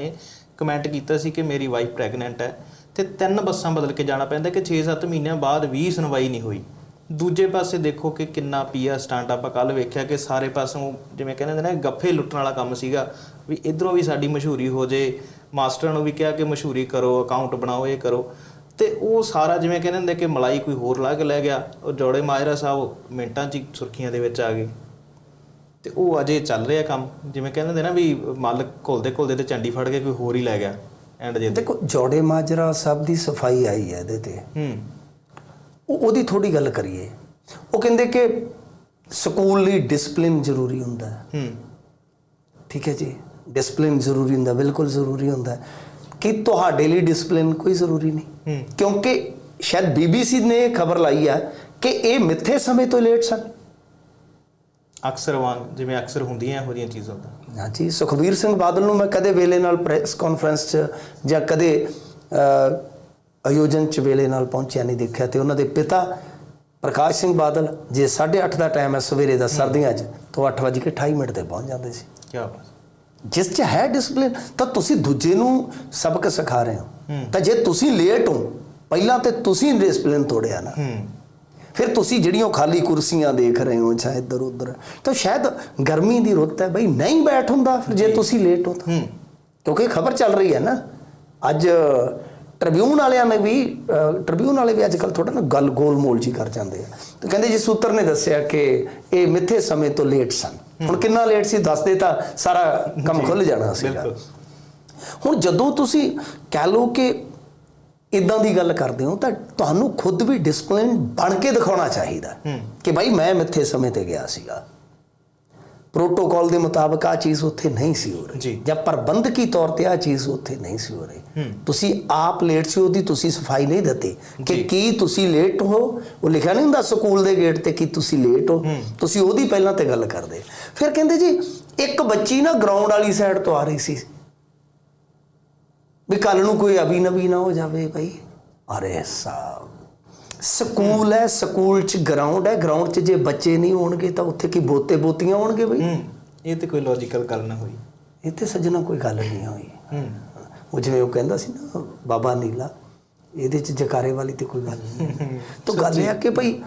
ਨੇ ਕਮੈਂਟ ਕੀਤਾ ਸੀ ਕਿ ਮੇਰੀ ਵਾਈਫ ਪ੍ਰੈਗਨੈਂਟ ਹੈ ਤੇ ਤਿੰਨ ਬੱਸਾਂ ਬਦਲ ਕੇ ਜਾਣਾ ਪੈਂਦਾ ਕਿ 6-7 ਮਹੀਨਿਆਂ ਬਾਅਦ ਵੀ ਸੁਣਵਾਈ ਨਹੀਂ ਹੋਈ। ਦੂਜੇ ਪਾਸੇ ਦੇਖੋ ਕਿ ਕਿੰਨਾ ਪੀਆ ਸਟਾਂਟ ਆਪਾਂ ਕੱਲ ਵੇਖਿਆ ਕਿ ਸਾਰੇ ਪਾਸੋਂ ਜਿਵੇਂ ਕਹਿੰਦੇ ਨੇ ਗੱਫੇ ਲੁੱਟਣ ਵਾਲਾ ਕੰਮ ਸੀਗਾ ਵੀ ਇਧਰੋਂ ਵੀ ਸਾਡੀ ਮਸ਼ਹੂਰੀ ਹੋ ਜੇ, ਮਾਸਟਰਾਂ ਨੂੰ ਵੀ ਕਿਹਾ ਕਿ ਮਸ਼ਹੂਰੀ ਕਰੋ ਅਕਾਊਂਟ ਬਣਾਓ, ਇਹ ਕਰੋ। ਤੇ ਉਹ ਸਾਰਾ ਜਿਵੇਂ ਕਹਿੰਦੇ ਹੁੰਦੇ ਕਿ ਮਲਾਈ ਕੋਈ ਹੋਰ ਲਾ ਕੇ ਲੈ ਗਿਆ। ਉਹ ਜੋੜੇ ਮਾਜਰਾ ਸਾਹਿਬ ਮਿੰਟਾਂ 'ਚ ਹੀ ਸੁਰਖੀਆਂ ਦੇ ਵਿੱਚ ਆ ਗਏ। ਤੇ ਉਹ ਅਜੇ ਚੱਲ ਰਿਹਾ ਕੰਮ। ਜਿਵੇਂ ਕਹਿੰਦੇ ਹੁੰਦੇ ਨਾ ਵੀ ਮੱਲ ਘੁਲਦੇ ਘੁਲਦੇ ਤੇ ਚੰਡੀ ਫੜ ਕੇ ਕੋਈ ਹੋਰ ਹੀ ਲੈ ਗਿਆ ਐਂਡ ਜੇ ਦੇਖੋ ਜੋੜੇ ਮਾਜਰਾ ਸਭ ਦੀ ਸਫ਼ਾਈ ਆਈ ਹੈ ਇਹਦੇ ਤੇ। ਹੂੰ। ਉਹ ਉਹਦੀ ਥੋੜੀ ਗੱਲ ਕਰੀਏ। ਉਹ ਕਹਿੰਦੇ ਕਿ ਸਕੂਲ ਲਈ ਡਿਸਪਲਿਨ ਜ਼ਰੂਰੀ ਹੁੰਦਾ ਹੈ। ਹੂੰ। ਠੀਕ ਹੈ ਜੀ? ਡਿਸਪਲਿਨ ਜ਼ਰੂਰੀ ਹੁੰਦਾ ਬਿਲਕੁਲ ਜ਼ਰੂਰੀ ਹੁੰਦਾ ਕਿ ਤੁਹਾਡੇ ਲਈ ਡਿਸਪਲਿਨ ਕੋਈ ਜ਼ਰੂਰੀ ਨਹੀਂ। ਕਿਉਂਕਿ ਸ਼ਾਇਦ ਬੀਬੀਸੀ ਨੇ ਖਬਰ ਲਾਈ ਹੈ ਕਿ ਇਹ ਮਿੱਥੇ ਸਮੇਂ ਤੋਂ ਲੇਟ ਸਨ। ਅਕਸਰ ਵਾਂਗ ਜਿਵੇਂ ਅਕਸਰ ਹੁੰਦੀਆਂ ਇਹੋ ਜਿਹੀਆਂ ਚੀਜ਼ਾਂ ਤਾਂ। ਹਾਂਜੀ ਸੁਖਬੀਰ ਸਿੰਘ ਬਾਦਲ ਨੂੰ ਮੈਂ ਕਦੇ ਵੇਲੇ ਨਾਲ ਪ੍ਰੈਸ ਕਾਨਫਰੰਸ 'ਚ ਜਾਂ ਕਦੇ ਆਯੋਜਨ 'ਚ ਵੇਲੇ ਨਾਲ ਪਹੁੰਚਿਆ ਨਹੀਂ ਦੇਖਿਆ ਤੇ ਉਹਨਾਂ ਦੇ ਪਿਤਾ ਪ੍ਰਕਾਸ਼ ਸਿੰਘ ਬਾਦਲ ਜੇ 8:30 ਦਾ ਟਾਈਮ ਹੈ ਸਵੇਰੇ ਦਾ ਸਰਦੀਆਂ 'ਚ ਤਾਂ 8:28 ਮਿੰਟ ਤੇ ਪਹੁੰਚ ਜਾਂਦੇ ਸੀ। ਕੀ ਬਾਤ ਜਿਸ 'ਚ ਹੈ ਡਿਸਪਲਿਨ ਤਾਂ ਤੁਸੀਂ ਦੂਜੇ ਨੂੰ ਸਬਕ ਸਿਖਾ ਰਹੇ ਹੋ। ਹੂੰ। ਤਾਂ ਜੇ ਤੁਸੀਂ ਲੇਟ ਹੋ ਪਹਿਲਾਂ ਤੇ ਤੁਸੀਂ ਡਿਸਪਲਿਨ ਤੋੜਿਆ ਨਾ। ਹੂੰ। ਫਿਰ ਤੁਸੀਂ ਜਿਹੜੀਆਂ ਖਾਲੀ ਕੁਰਸੀਆਂ ਦੇਖ ਰਹੇ ਹੋ ਚਾਹੇ ਇੱਧਰ ਉੱਧਰ ਤਾਂ ਸ਼ਾਇਦ ਗਰਮੀ ਦੀ ਰੁੱਤ ਹੈ ਬਈ ਨਹੀਂ ਬੈਠ ਹੁੰਦਾ ਫਿਰ ਜੇ ਤੁਸੀਂ ਲੇਟ ਹੋ ਤਾਂ। ਕਿਉਂਕਿ ਖਬਰ ਚੱਲ ਰਹੀ ਹੈ ਨਾ। ਅੱਜ ਟ੍ਰਿਬਿਊਨ ਵਾਲਿਆਂ ਨੇ ਵੀ ਟ੍ਰਿਬਿਊਨ ਵਾਲੇ ਵੀ ਅੱਜ ਕੱਲ ਥੋੜਾ ਨਾ ਗੱਲ ਗੋਲ ਮੋਲ ਜੀ ਕਰ ਜਾਂਦੇ ਆ। ਤੇ ਕਹਿੰਦੇ ਜੀ ਸੂਤਰ ਨੇ ਦੱਸਿਆ ਕਿ ਇਹ ਮਿੱਥੇ ਸਮੇਂ ਤੋਂ ਲੇਟ ਸਨ। ਹੁਣ ਕਿੰਨਾ ਲੇਟ ਸੀ ਦੱਸਦੇ ਤਾਂ ਸਾਰਾ ਕੰਮ ਖੁੱਲ ਜਾਣਾ ਸੀਗਾ। ਹੁਣ ਜਦੋਂ ਤੁਸੀਂ ਕਹਿ ਲਓ ਕਿ ਇਦਾਂ ਦੀ ਗੱਲ ਕਰਦੇ ਹੋ ਤਾਂ ਤੁਹਾਨੂੰ ਖੁਦ ਵੀ ਡਿਸਪਲਿਨ ਬਣ ਕੇ ਦਿਖਾਉਣਾ ਚਾਹੀਦਾ। ਕਿ ਭਾਈ ਮੈਂ ਮਿੱਥੇ ਸਮੇਂ ਤੇ ਗਿਆ ਸੀਗਾ ਪ੍ਰੋਟੋਕਾਲ ਦੇ ਮੁਤਾਬਕ ਆ ਚੀਜ਼ ਉੱਥੇ ਨਹੀਂ ਸੀ ਹੋ ਰਹੀ ਜੀ। ਪ੍ਰਬੰਧਕੀ ਤੌਰ ਤੇ ਆ ਚੀਜ਼ ਉੱਥੇ ਨਹੀਂ ਸੀ ਹੋ ਰਹੀ। ਤੁਸੀਂ ਆਪ ਲੇਟ ਸੀ ਉਹਦੀ ਤੁਸੀਂ ਸਫ਼ਾਈ ਨਹੀਂ ਦਿੱਤੀ ਕਿ। ਕੀ ਤੁਸੀਂ ਲੇਟ ਹੋ ਉਹ ਲਿਖਿਆ ਨਹੀਂ ਹੁੰਦਾ ਸਕੂਲ ਦੇ ਗੇਟ ਤੇ ਕਿ ਤੁਸੀਂ ਲੇਟ ਹੂੰ। ਤੁਸੀਂ ਉਹਦੀ ਪਹਿਲਾਂ ਤੇ ਗੱਲ ਕਰਦੇ ਫਿਰ ਕਹਿੰਦੇ ਜੀ ਇੱਕ ਬੱਚੀ ਨਾ ਗਰਾਊਂਡ ਵਾਲੀ ਸਾਈਡ ਤੋਂ ਆ ਰਹੀ ਸੀ ਵੀ ਕੱਲ ਨੂੰ ਕੋਈ ਅਬੀ ਨਬੀ ਨਾ ਹੋ ਜਾਵੇ ਭਾਈ। ਅਰੇ ਸਾਹਿਬ ਸਕੂਲ ਹੈ ਸਕੂਲ ਚ ਗਰਾਊਂਡ ਹੈ ਗਰਾਊਂਡ ਚ ਜੇ ਬੱਚੇ ਨਹੀਂ ਹੋਣਗੇ ਤਾਂ ਉੱਥੇ ਕੀ ਬੋਤੇ ਬੋਤੀਆਂ ਹੋਣਗੇ ਬਈ? ਇਹ ਤੇ ਕੋਈ ਲੌਜੀਕਲ ਗੱਲ ਨਾ ਹੋਈ। ਇੱਥੇ ਸੱਜਣਾ ਕੋਈ ਗੱਲ ਨਹੀਂ ਹੋਈ। ਹੂੰ। ਉਹ ਜਿਵੇਂ ਉਹ ਕਹਿੰਦਾ ਸੀ ਨਾ ਬਾਬਾ ਨੀਲਾ ਇਹਦੇ ਚ ਜਕਾਰੇ ਵਾਲੀ ਤੇ ਕੋਈ ਗੱਲ ਨਹੀਂ। ਤਾਂ ਗੱਲ ਇਹ ਆ ਕਿ ਭਾਈ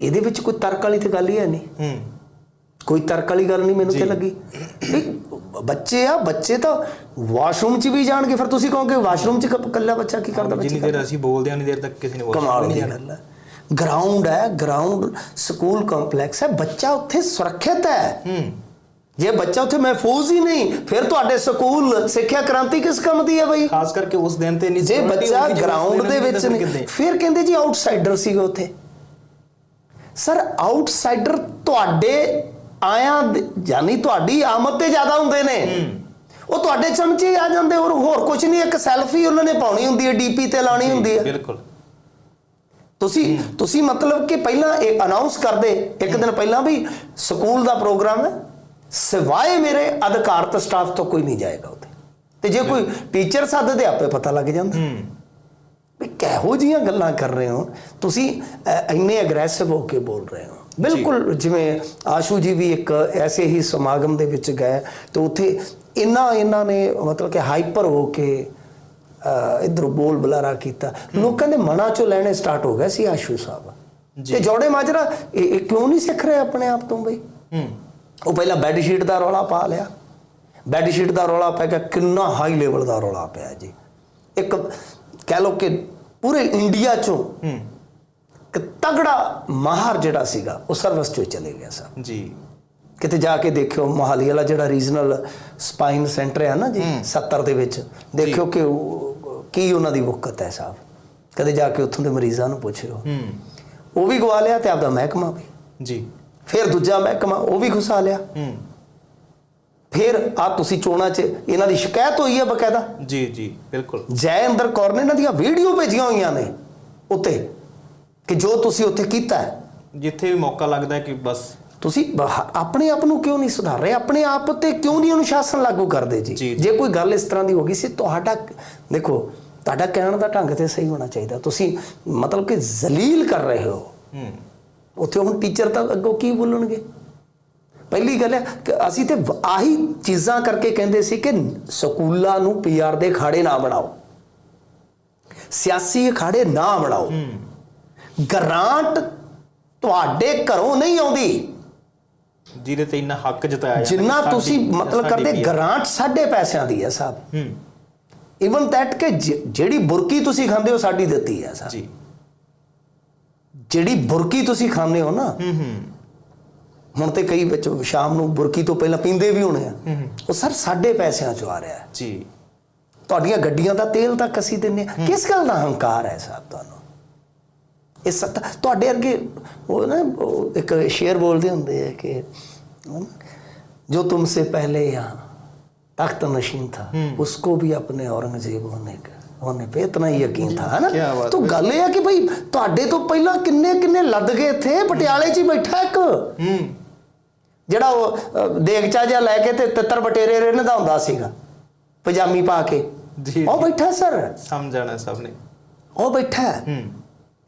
ਇਹਦੇ ਵਿੱਚ ਕੋਈ ਤਰਕ ਵਾਲੀ ਤੇ ਗੱਲ ਹੀ ਹੈ ਨਹੀਂ। ਹੂੰ। ਕੋਈ ਤਰਕ ਵਾਲੀ ਗੱਲ ਨਹੀਂ ਮੈਨੂੰ ਤੇ ਲੱਗੀ। ਵੀ ਬੱਚੇ ਆ ਬੱਚੇ ਤਾਂ ਵਾਸ਼ਰੂਮ 'ਚ ਵੀ ਜਾਣਗੇ ਫਿਰ ਤੁਸੀਂ ਕਹੋਗੇ ਵਾਸ਼ਰੂਮ 'ਚ ਇਕੱਲਾ ਬੱਚਾ ਕੀ ਕਰਦਾ ਬੱਚਾ ਜਿੰਨੀ ਦੇਰ ਅਸੀਂ ਬੋਲਦੇ ਹਾਂ ਉਨੀ ਦੇਰ ਤੱਕ ਕਿਸੇ ਨੇ ਵਾਸ਼ ਕਮਾਲ ਨਹੀਂ ਦੀ ਜਾਣਾ। ਗੱਲ ਹੈ ਗਰਾਊਂਡ ਹੈ ਗਰਾਊਂਡ ਸਕੂਲ ਕੰਪਲੈਕਸ ਹੈ ਬੱਚਾ ਉੱਥੇ ਸੁਰੱਖਿਅਤ ਹੈ। ਹੂੰ। ਜੇ ਬੱਚਾ ਉੱਥੇ ਮਹਿਫੂਜ਼ ਹੀ ਨਹੀਂ ਫਿਰ ਤੁਹਾਡੇ ਸਕੂਲ ਸਿੱਖਿਆ ਕ੍ਰਾਂਤੀ ਕਿਸ ਕੰਮ ਦੀ ਹੈ ਬਈ? ਖਾਸ ਕਰਕੇ ਉਸ ਦਿਨ ਤੇ ਨਹੀਂ ਜੇ ਬੱਚਾ ਗਰਾਊਂਡ ਦੇ ਵਿੱਚ ਨਹੀਂ ਫਿਰ ਕਹਿੰਦੇ ਜੀ ਆਊਟਸਾਈਡਰ ਸੀਗਾ ਉੱਥੇ। ਸਰ ਆਊਟਸਾਈਡਰ ਤੁਹਾਡੇ ਆਇਆਂ ਦੇ- ਯਾਨੀ ਤੁਹਾਡੀ ਆਮਦ ਤੇ ਜ਼ਿਆਦਾ ਹੁੰਦੇ ਨੇ। ਉਹ ਤੁਹਾਡੇ ਚਮਚੇ ਆ ਜਾਂਦੇ ਹੋਰ ਹੋਰ ਕੁਝ ਨਹੀਂ ਇੱਕ ਸੈਲਫੀ ਉਹਨਾਂ ਨੇ ਪਾਉਣੀ ਹੁੰਦੀ ਹੈ ਡੀਪੀ ਤੇ ਲਾਣੀ ਹੁੰਦੀ ਹੈ। ਬਿਲਕੁਲ। ਤੁਸੀਂ ਤੁਸੀਂ ਮਤਲਬ ਕਿ ਪਹਿਲਾਂ ਇਹ ਅਨਾਉਂਸ ਕਰਦੇ ਇੱਕ ਦਿਨ ਪਹਿਲਾਂ ਵੀ ਸਕੂਲ ਦਾ ਪ੍ਰੋਗਰਾਮ ਹੈ ਸਿਵਾਏ ਮੇਰੇ ਅਧਿਕਾਰਤ ਸਟਾਫ ਤੋਂ ਕੋਈ ਨਹੀਂ ਜਾਏਗਾ ਉੱਥੇ। ਤੇ ਜੇ ਕੋਈ ਟੀਚਰ ਸੱਦਦੇ ਆਪੇ ਪਤਾ ਲੱਗ ਜਾਂਦਾ। ਹੂੰ। ਵੀ ਕਿਹੋ ਜੀਆਂ ਗੱਲਾਂ ਕਰ ਰਹੇ ਹੋ? ਤੁਸੀਂ ਇੰਨੇ ਅਗਰੈਸਿਵ ਹੋ ਕੇ ਬੋਲ ਰਹੇ ਹੋ। ਬਿਲਕੁਲ ਜਿਵੇਂ ਆਸ਼ੂ ਜੀ ਵੀ ਇੱਕ ਐਸੇ ਹੀ ਸਮਾਗਮ ਦੇ ਵਿੱਚ ਗਏ ਤੇ ਉੱਥੇ ਇੰਨਾ ਇਹਨਾਂ ਨੇ ਮਤਲਬ ਕਿ ਹਾਈਪਰ ਹੋ ਕੇ ਇਧਰ ਬੋਲ ਬੁਲਾਰਾ ਕੀਤਾ। ਲੋਕਾਂ ਦੇ ਮਨਾਂ ਚੋਂ ਲੈਣੇ ਸਟਾਰਟ ਹੋ ਗਏ ਸੀ ਆਸ਼ੂ ਸਾਹਿਬ। ਤੇ ਜੋੜੇ ਮਾਜਰਾ ਇਹ ਕਿਉਂ ਨਹੀਂ ਸਿੱਖ ਰਹੇ ਆਪਣੇ ਆਪ ਤੋਂ ਬਈ? ਹੂੰ। ਉਹ ਪਹਿਲਾਂ ਬੈੱਡ ਸ਼ੀਟ ਦਾ ਰੌਲਾ ਪਾ ਲਿਆ। ਬੈੱਡ ਸ਼ੀਟ ਦਾ ਰੌਲਾ ਪੈ ਗਿਆ ਕਿੰਨਾ ਹਾਈ ਲੈਵਲ ਦਾ ਰੌਲਾ ਪਿਆ ਜੀ। ਇੱਕ ਕਹਿ ਲਓ ਕਿ ਪੂਰੇ ਇੰਡੀਆ ਚੋਂ ਤਗੜਾ ਮਾਹਰ ਜਿਹੜਾ ਸੀਗਾ ਉਹ ਸਰਵਿਸ ਚੋਂ ਚਲੇ ਗਿਆ ਸਰ। ਜੀ। ਕਿਤੇ ਜਾ ਕੇ ਦੇਖਿਓ ਮੋਹਾਲੀ ਵਾਲਾ ਜਿਹੜਾ ਰੀਜਨਲ ਸਪਾਈਨ ਸੈਂਟਰ ਹੈ ਨਾ ਜੀ 70 ਦੇ ਵਿੱਚ ਦੇਖਿਓ ਕਿ ਕੀ ਉਹਨਾਂ ਦੀ ਵਕਤ ਹੈ ਸਾਹਿਬ ਕਦੇ ਜਾ ਕੇ ਉੱਥੋਂ ਦੇ ਮਰੀਜ਼ਾਂ ਨੂੰ ਪੁੱਛਿਓ। ਹੂੰ। ਉਹ ਵੀ ਗਵਾ ਲਿਆ ਤੇ ਆਪਦਾ ਮਹਿਕਮਾ ਵੀ। ਜੀ। ਫਿਰ ਦੂਜਾ ਮਹਿਕਮਾ ਉਹ ਵੀ ਘੁਸਾ ਲਿਆ। ਹੂੰ। ਫਿਰ ਆ ਤੁਸੀਂ ਚੋਣਾਂ 'ਚ ਇਹਨਾਂ ਦੀ ਸ਼ਿਕਾਇਤ ਹੋਈ ਹੈ ਬਕਾਇਦਾ? ਜੀ ਜੀ ਬਿਲਕੁਲ। ਜੈ ਇੰਦਰ ਕੌਰ ਨੇ ਇਹਨਾਂ ਦੀਆਂ ਵੀਡੀਓ ਭੇਜੀਆਂ ਹੋਈਆਂ ਨੇ ਉੱਤੇ। ਕਿ ਜੋ ਤੁਸੀਂ ਉੱਥੇ ਕੀਤਾ ਹੈ। ਜਿੱਥੇ ਵੀ ਮੌਕਾ ਲੱਗਦਾ ਹੈ ਕਿ ਬਸ। ਤੁਸੀਂ ਆਪਣੇ ਆਪ ਨੂੰ ਕਿਉਂ ਨਹੀਂ ਸੁਧਾਰ ਰਹੇ? ਆਪਣੇ ਆਪ ਤੇ ਕਿਉਂ ਨਹੀਂ ਅਨੁਸ਼ਾਸਨ ਲਾਗੂ ਕਰਦੇ ਜੀ, ਜੀ ਕੋਈ ਗੱਲ ਇਸ ਤਰ੍ਹਾਂ ਦੀ ਹੋ ਗਈ ਸੀ ਤੁਹਾਡਾ ਦੇਖੋ ਤੁਹਾਡਾ ਕਹਿਣ ਦਾ ਢੰਗ ਤੇ ਸਹੀ ਹੋਣਾ ਚਾਹੀਦਾ। ਤੁਸੀਂ ਮਤਲਬ ਕਿ ਜ਼ਲੀਲ ਕਰ ਰਹੇ ਹੋ। ਹੂੰ। ਉੱਥੇ ਹੁਣ ਟੀਚਰ ਤਾਂ ਅੱਗੋਂ ਕੀ ਬੋਲਣਗੇ? ਪਹਿਲੀ ਗੱਲ ਹੈ ਕਿ ਅਸੀਂ ਤੇ ਆਹੀ ਚੀਜ਼ਾਂ ਕਰਕੇ ਕਹਿੰਦੇ ਸੀ ਕਿ ਸਕੂਲਾਂ ਨੂੰ ਪੀਆਰ ਦੇ ਖਾੜੇ ਨਾ ਬਣਾਓ। ਸਿਆਸੀ ਅਖਾੜੇ ਨਾ ਬਣਾਓ। ਗ੍ਰਾਂਟ ਤੁਹਾਡੇ ਘਰੋਂ ਨਹੀਂ ਆਉਂਦੀ। ਜਿਹਦੇ ਤੇ ਇੰਨਾ ਹੱਕ ਜਤਾਇਆ ਜਿੰਨਾ ਤੁਸੀਂ ਮਤਲਬ ਕਰਦੇ ਗ੍ਰਾਂਟ ਸਾਡੇ ਪੈਸਿਆਂ ਦੀ ਹੈ ਸਾਹਿਬ ਹੂੰ। ਇਵਨ ਦੈਟ ਕਿ ਜਿਹੜੀ ਬੁਰਕੀ ਤੁਸੀਂ ਖਾਂਦੇ ਹੋ ਸਾਡੀ ਦਿੱਤੀ ਹੈ ਸਾਹਿਬ ਜੀ। ਜਿਹੜੀ ਬੁਰਕੀ ਤੁਸੀਂ ਖਾਂਦੇ ਹੋ ਨਾ। ਹੂੰ ਹੂੰ। ਹੁਣ ਤੇ ਕਈ ਵਿੱਚ ਸ਼ਾਮ ਨੂੰ ਬੁਰਕੀ ਤੋਂ ਪਹਿਲਾਂ ਪੀਂਦੇ ਵੀ ਹੋਣੇ ਆ। ਉਹ ਸਰ ਸਾਡੇ ਪੈਸਿਆਂ ਚੋਂ ਆ ਰਿਹਾ। ਜੀ। ਤੁਹਾਡੀਆਂ ਗੱਡੀਆਂ ਦਾ ਤੇਲ ਤੱਕ ਅਸੀਂ ਦਿੰਨੇ। ਕਿਸ ਗੱਲ ਦਾ ਹੰਕਾਰ ਹੈ ਸਾਹਿਬ ਤੁਹਾਨੂੰ? ਇਹ ਸੱਤ ਤੁਹਾਡੇ ਅੱਗੇ ਉਹ ਨਾ ਇੱਕ ਸ਼ੇਰ ਬੋਲਦੇ ਹੁੰਦੇ ਆ ਕਿ ਜੋ ਤੁਮਸੇ ਪਹਿਲੇ ਯਹਾਂ ਤਖਤ ਨਸ਼ੀਨ ਥਾ ਉਸਕੋ ਵੀ ਆਪਣੇ ਔਰੰਗਜ਼ੇਬ ਹੋਣੇ ਦਾ ਉਹਨੇ ਪੇ ਇਤਨਾ ਹੀ ਯਕੀਨ ਥਾ ਹਨਾ ਤੋ ਗੱਲ ਇਹ ਆ ਕਿ ਭਾਈ ਤੁਹਾਡੇ ਤੋਂ ਪਹਿਲਾਂ ਕਿੰਨੇ ਕਿੰਨੇ ਲੱਦ ਗਏ ਇੱਥੇ ਪਟਿਆਲੇ 'ਚ ਹੀ ਬੈਠਾ ਇੱਕ? ਜਿਹੜਾ ਉਹ ਦੇਗਚਾ ਜਿਹਾ ਲੈ ਕੇ ਤੇ ਤਿੱਤਰ ਬਟੇਰੇ ਰਹਿੰਦਾ ਹੁੰਦਾ ਸੀਗਾ ਪਜਾਮੀ ਪਾ ਕੇ। ਉਹ ਬੈਠਾ ਸਰ? ਸਮਝਣਾ ਸਭ ਨੇ। ਉਹ ਬੈਠਾ?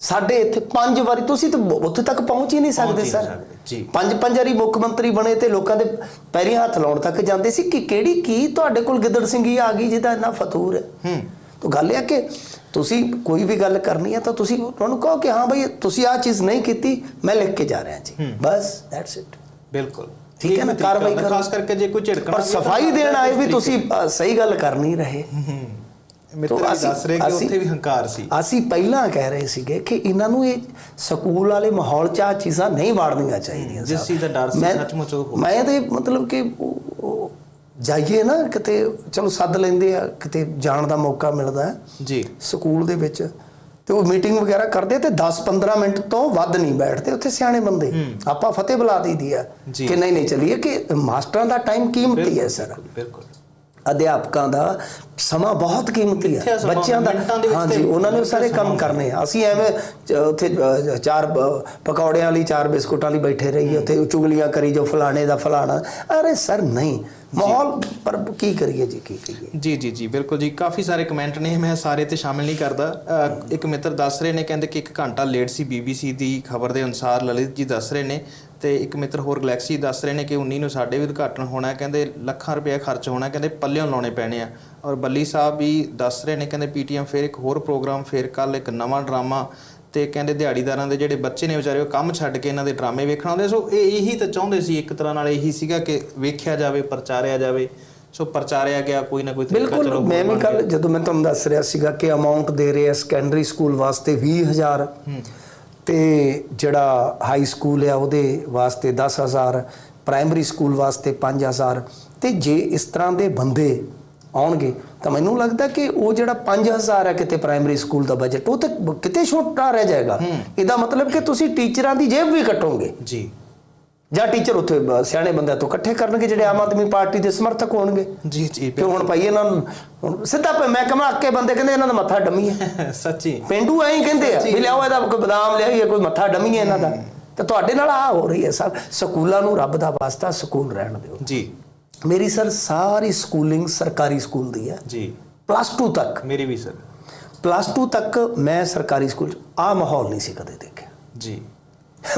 ਹੂੰ ਸਾਡੇ ਇੱਥੇ ਪੰਜ ਵਾਰੀ ਤੁਸੀਂ ਤਾਂ ਉੱਥੇ ਤੱਕ ਪਹੁੰਚ ਹੀ ਨਹੀਂ ਸਕਦੇ ਹੀ ਸਰ। ਜੀ। ਪੰਜ ਪੰਜ ਵਾਰੀ ਮੁੱਖ ਮੰਤਰੀ ਬਣੇ ਤੇ ਲੋਕਾਂ ਦੇ ਪੈਰੀਂ ਹੱਥ ਲਾਉਣ ਤੱਕ ਜਾਂਦੇ ਸੀ ਕਿ ਕਿਹੜੀ ਕੀ ਤੁਹਾਡੇ ਕੋਲ ਗਿੱਦੜ ਸਿੰਘੀ ਆ ਗਈ ਜਿਹਦਾ ਇੰਨਾ ਫਤੂਰ ਹੈ। ਹੂੰ। ਤਾਂ ਗੱਲ ਇਹ ਹੈ ਕਿ ਤੁਸੀਂ ਕੋਈ ਵੀ ਗੱਲ ਕਰਨੀ ਹੈ ਤਾਂ ਤੁਸੀਂ ਉਹਨੂੰ ਕਹੋ ਕਿ ਹਾਂ ਭਾਈ ਤੁਸੀਂ ਆਹ ਚੀਜ਼ ਨਹੀਂ ਕੀਤੀ ਮੈਂ ਲਿਖ ਕੇ ਜਾ ਰਿਹਾ ਜੀ। ਬਸ ਦੈਟਸ ਇਟ ਬਿਲਕੁਲ। ਠੀਕ ਹੈ ਨਾ ਕਾਰਵਾਈ ਕਰੋ। ਖਾਸ ਕਰਕੇ ਜੇ ਕੋਈ ਝਿੜਕਣਾ ਪਰ ਹੈ ਸਫ਼ਾਈ ਦੇਣ ਆਏ ਵੀ। ਤੁਸੀਂ ਸਹੀ ਗੱਲ ਕਰ ਨਹੀਂ ਰਹੇ ਮਿੱਤਰ ਵੀ ਦੱਸ ਰਹੇ ਕਿ ਉੱਥੇ ਵੀ ਹੰਕਾਰ ਸੀ। ਅਸੀਂ ਪਹਿਲਾਂ ਕਹਿ ਰਹੇ ਸੀਗੇ ਕਿ ਇਹਨਾਂ ਨੂੰ ਇਹ ਸਕੂਲ ਵਾਲੇ ਮਾਹੌਲ 'ਚ ਆ ਚੀਜ਼ਾਂ ਨਹੀਂ ਵਾੜਨੀਆਂ ਚਾਹੀਦੀਆਂ ਜਿਸ। ਚੀਜ਼ ਦਾ ਡਰ ਸੀ, ਸੱਚਮੁੱਚ ਉਹ ਮੈਂ ਤੇ ਮਤਲਬ ਕਿ ਜਾਈਏ ਨਾ ਕਿਤੇ ਚਲੋ ਸੱਦ ਲੈਂਦੇ ਆ ਕਿਤੇ ਜਾਣ ਦਾ ਮੌਕਾ ਮਿਲਦਾ ਜੀ। ਸਕੂਲ ਦੇ ਵਿੱਚ ਤੇ ਉਹ ਮੀਟਿੰਗ ਵਗੈਰਾ ਕਰਦੇ ਤੇ 10-15 ਮਿੰਟ ਤੋਂ ਵੱਧ ਨਹੀਂ ਬੈਠਦੇ ਉੱਥੇ ਸਿਆਣੇ ਬੰਦੇ। ਆਪਾਂ ਫਤਿਹ ਬੁਲਾ ਦਈਦੀ ਆ। ਕਿ ਨਹੀਂ ਨਹੀਂ ਚੱਲੀਏ ਕਿ ਮਾਸਟਰਾਂ ਦਾ ਟਾਈਮ ਕੀਮਤੀ ਹੈ ਸਰ। ਬਿਲਕੁਲ। ਅਧਿਆਪਕਾਂ ਦਾ ਸਮਾਂ ਬਹੁਤ ਕੀਮਤੀ ਹੈ। ਬੱਚਿਆਂ ਦਾ ਹਾਂਜੀ ਉਹਨਾਂ ਨੇ ਸਾਰੇ ਕੰਮ ਕਰਨੇ ਆ। ਅਸੀਂ ਐਵੇਂ ਉੱਥੇ ਚਾਰ ਪਕੌੜਿਆਂ ਵਾਲੀ ਚਾਰ ਬਿਸਕੁਟਾਂ ਵਾਲੀ ਬੈਠੇ ਰਹੀਏ ਉੱਥੇ ਚੁਗਲੀਆਂ ਕਰੀ ਜੋ ਫਲਾਣੇ ਦਾ ਫਲਾਣਾ। ਅਰੇ ਸਰ ਨਹੀਂ। ਮਾਹੌਲ ਪਰ ਕੀ ਕਰੀਏ ਜੀ ਕੀ ਕਰੀਏ? ਜੀ ਜੀ ਜੀ ਬਿਲਕੁਲ ਜੀ। ਕਾਫੀ ਸਾਰੇ ਕਮੈਂਟ ਨੇ ਮੈਂ ਸਾਰੇ ਤੇ ਸ਼ਾਮਿਲ ਨਹੀਂ ਕਰਦਾ। ਇੱਕ ਮਿੱਤਰ ਦੱਸ ਰਹੇ ਨੇ ਕਹਿੰਦੇ ਕਿ 1 ਘੰਟਾ ਲੇਟ ਸੀ ਬੀਬੀਸੀ ਦੀ ਖਬਰ ਦੇ ਅਨੁਸਾਰ ਲਲਿਤ ਜੀ ਦੱਸ ਰਹੇ ਨੇ ਤੇ ਇੱਕ ਮਿੱਤਰ ਹੋਰ ਗਲੈਕਸੀ ਦੱਸ ਰਹੇ ਨੇ ਕਿ 19 ਨੂੰ ਸਾਡੇ ਵੀ ਉਦਘਾਟਨ ਹੋਣਾ ਹੈ। ਕਹਿੰਦੇ ਲੱਖਾਂ ਰੁਪਏ ਖਰਚ ਹੋਣਾ ਕਹਿੰਦੇ ਪੱਲਿਓਂ ਲਾਉਣੇ ਪੈਣੇ ਆ। ਔਰ ਬੱਲੀ ਸਾਹਿਬ ਵੀ ਦੱਸ ਰਹੇ ਨੇ ਕਹਿੰਦੇ ਪੀਟੀਐਮ ਫਿਰ ਇੱਕ ਹੋਰ ਪ੍ਰੋਗਰਾਮ ਫਿਰ ਕੱਲ ਇੱਕ ਨਵਾਂ ਡਰਾਮਾ ਤੇ ਕਹਿੰਦੇ ਦਿਹਾੜੀਦਾਰਾਂ ਦੇ ਜਿਹੜੇ ਬੱਚੇ ਨੇ ਵਿਚਾਰੇ ਉਹ ਕੰਮ ਛੱਡ ਕੇ ਇਹਨਾਂ ਦੇ ਡਰਾਮੇ ਵੇਖਣ ਆਉਂਦੇ ਸੋ ਇਹ ਇਹੀ ਤਾਂ ਚਾਹੁੰਦੇ ਸੀ ਇੱਕ ਤਰ੍ਹਾਂ ਨਾਲ ਇਹੀ ਸੀਗਾ ਕਿ ਵੇਖਿਆ ਜਾਵੇ ਪ੍ਰਚਾਰਿਆ ਜਾਵੇ। ਸੋ ਪ੍ਰਚਾਰਿਆ ਗਿਆ ਕੋਈ ਨਾ ਕੋਈ ਬਿਲਕੁਲ ਮੈਂ ਵੀ ਕੱਲ। ਜਦੋਂ ਮੈਂ ਤੁਹਾਨੂੰ ਦੱਸ ਰਿਹਾ ਸੀਗਾ ਕਿ ਅਮਾਉਂਟ ਦੇ ਰਹੇ ਆ ਸੈਕੰਡਰੀ ਸਕੂਲ ਵਾਸਤੇ 20000 ਤੇ ਜਿਹੜਾ ਹਾਈ ਸਕੂਲ ਆ ਉਹਦੇ ਵਾਸਤੇ 10000 ਪ੍ਰਾਇਮਰੀ ਸਕੂਲ ਵਾਸਤੇ 5000 ਤੇ ਜੇ ਇਸ ਤਰ੍ਹਾਂ ਦੇ ਬੰਦੇ ਆਉਣਗੇ ਤਾਂ ਮੈਨੂੰ ਲੱਗਦਾ ਕਿ ਉਹ ਜਿਹੜਾ 5000 ਹੈ ਕਿਤੇ ਪ੍ਰਾਇਮਰੀ ਸਕੂਲ ਦਾ ਬਜਟ ਉਹ ਤਾਂ ਕਿਤੇ ਛੋਟਾ ਰਹਿ ਜਾਏਗਾ। ਇਹਦਾ ਮਤਲਬ ਕਿ ਤੁਸੀਂ ਟੀਚਰਾਂ ਦੀ ਜੇਬ ਵੀ ਕੱਟੋਗੇ। ਜੀ। ਜਾਂ ਟੀਚਰ ਉੱਥੇ ਬ- ਸਿਆਣੇ ਬੰਦਿਆਂ ਤੋਂ ਇਕੱਠੇ ਕਰਨਗੇ ਜਿਹੜੇ ਆਮ ਆਦਮੀ ਪਾਰਟੀ ਦੇ ਸਮਰਥਕ ਹੋਣਗੇ? ਜੀ ਜੀ ਤੇ ਹੁਣ ਭਾਈ ਇਹਨਾਂ ਨੂੰ ਹੁਣ ਸਿੱਧਾ ਪ- ਮੈਂ ਕਹਾਂ ਅੱਕੇ ਬੰਦੇ ਕਹਿੰਦੇ ਇਹਨਾਂ ਦਾ ਮੱਥਾ ਡਮੀ ਹੈ ਬਿਲਕੁਲ। ਸੱਚੀ। ਪਿੰਡੂ ਐਂ ਹੀ ਕਹਿੰਦੇ ਆ ਵੀ ਲਿਆਓ ਇਹਦਾ ਕੋਈ ਬਦਾਮ ਲਿਆਈਏ ਕੋਈ ਮੱਥਾ ਡਮੀ ਹੈ ਇਹਨਾਂ ਦਾ। ਤੇ ਤੁਹਾਡੇ ਨਾਲ ਆ ਹੋ ਰਹੀ ਹੈ ਸਭ। ਸਕੂਲਾਂ ਨੂੰ ਰੱਬ ਦਾ ਵਾਸਤਾ ਸਕੂਲ ਰਹਿਣ ਦਿਓ। ਜੀ। ਮੇਰੀ ਸਰ ਸਾਰੀ ਸਕੂਲਿੰਗ ਸਰਕਾਰੀ ਸਕੂਲ ਦੀ ਹੈ। ਜੀ। ਪਲੱਸ 2 ਤੱਕ। ਮੇਰੀ ਵੀ ਸਰ। ਪਲੱਸ 2 ਤੱਕ ਮੈਂ ਸਰਕਾਰੀ ਸਕੂਲ ਆ ਮਾਹੌਲ ਨਹੀਂ ਸੀ ਕਦੇ ਦੇਖਿਆ। ਜੀ।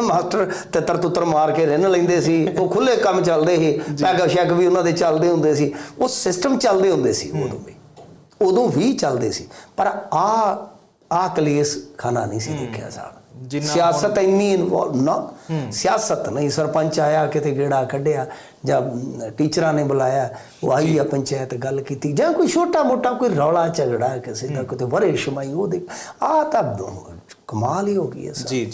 ਮਾਸਟਰ ਤਿੱਤਰ ਤੁੱਤਰ ਮਾਰ ਕੇ ਰਹਿਣ ਲੈਂਦੇ ਸੀ ਉਹ ਖੁੱਲੇ ਕੰਮ ਚੱਲਦੇ ਸੀ ਪੈਗ ਸ਼ੈਗ ਵੀ ਉਹਨਾਂ ਦੇ ਚੱਲਦੇ ਹੁੰਦੇ ਸੀ ਉਹ ਸਿਸਟਮ ਚੱਲਦੇ ਹੁੰਦੇ ਸੀ ਉਦੋਂ ਵੀ। ਉਦੋਂ ਵੀ ਚੱਲਦੇ ਸੀ ਪਰ ਆ ਆ ਕਲੇਸ਼ ਖਾਨਾ ਨਹੀਂ ਸੀ ਦੇਖਿਆ ਸਾਹਿਬ ਸਿਆਸਤ ਇੰਨੀ ਇਨਵੋਲਵ ਨਾ ਸਿਆਸਤ ਨਹੀਂ ਸਰਪੰਚ ਆਇਆ ਕਿਤੇ ਗੇੜਾ ਕੱਢਿਆ ਜਾਂ ਟੀਚਰਾਂ ਨੇ ਬੁਲਾਇਆ ਉਹ ਆਈ ਆ ਪੰਚਾਇਤ ਗੱਲ ਕੀਤੀ ਜਾਂ ਕੋਈ ਛੋਟਾ ਮੋਟਾ ਕੋਈ ਰੌਲਾ ਝਗੜਾ ਕਿਸੇ ਦਾ ਕਿਤੇ ਵਰੇ ਸ਼ਮਾਈ ਉਹ ਦੇ ਆ ਤਾਂ ਕਮਾਲ ਹੀ ਹੋ ਗਈ ਹੈ ਜੀ ਜੀ।